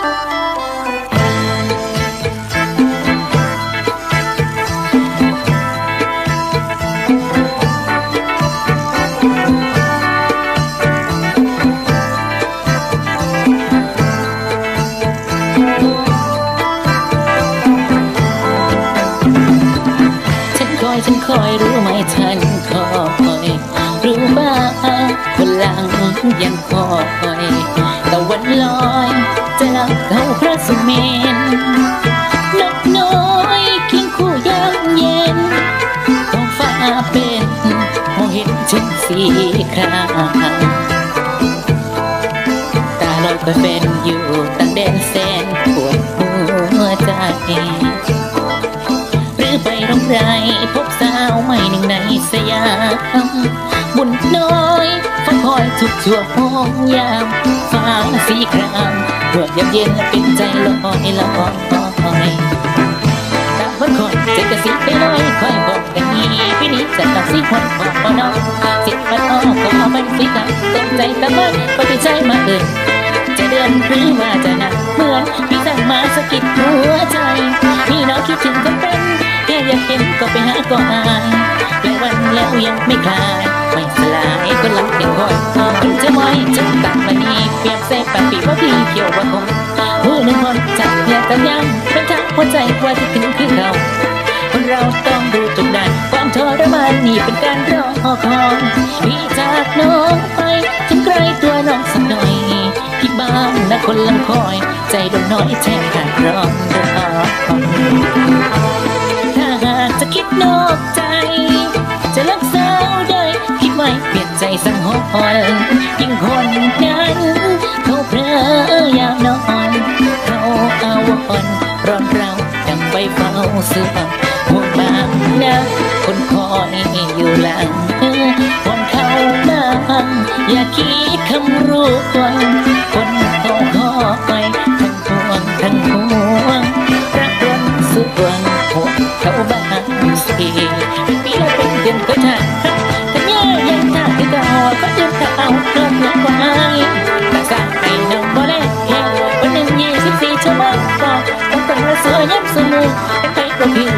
ฉันคอยฉันคอยรู้ไหมฉันคอยรู้บ้างคนลังยังคอยตะวันลอย จะลับเข้าพระสุเมนนกน้อยเคียงคู่ยามเย็นท้องฟ้าเป็นมองเห็นฉันสีครามตาลอยคอยเป็นอยู่ตั้งแดนแสนปวดหัวใจหรือไปรำไรพบสาวใหม่หนึ่งในสยามบุญน้อย ทุกชั่วโมงยามฟ้าสีครามรวดยามเย็นและเป็นใจลอยลอยตาวันคอยใจกระสิบไปลอยคอยบอกกันนี้พี่นี้จะตัดสีหวันบอกน้องเจ็บปัดอ้อก็เอาไปสีกันตกใจตะมันปฏิใจมาเอินจะเดินหรือว่าจะนั่งเหมือนพี่สั่งมาสะกิดหัวใจพี่น้องคิดถึงก็เป็นแค่อยากเห็นก็ไปหาก็อายหลายวันแล้วยังไม่คลาย ไม่สลายก็หลังเด็กคอยมันจะไม่จะตัดมานี่เปรียบเสปากปีว่าพี่เกี่ยวว่าคงหูหนึ่งคนจับอยากกันยังเป็นทางหัวใจว่าที่ถึงคือเราคนเราต้องดูทุกด้านความทรมานนี่เป็นการรอคอยพี่จากน้องไปถึงไกลตัวน้องสักหน่อยที่บ้านนะคนลังคอย ใจดวงน้อยแทบขาดร้อนรอถ้าหากจะคิดนอกใจ ไว้เปลี่ยนใจสังหรณ์ยิ่งคนนั้นเขาเพลอยามนอนเขาอาวรณ์ร้อนเราดังใบเฝ้าเสื่อมห่วงบางนะคนคอยอยู่หลังคนเข้ามาอย่าคิดคำรู้คนคนเขาคอยทั้งห่วงทั้งห่วงรักร้นสุดวงห่วงเขาบ้างสิเป็นปีละเป็นเดือนก็ท กระเป๋าเกินนักไอ้แต่การไปนำบ่เล่นแค่วันหนึ่งยี่สิบสี่ชั่วโมงก็ต้องเป็นละสวยย้ำสนุกไปก็ดี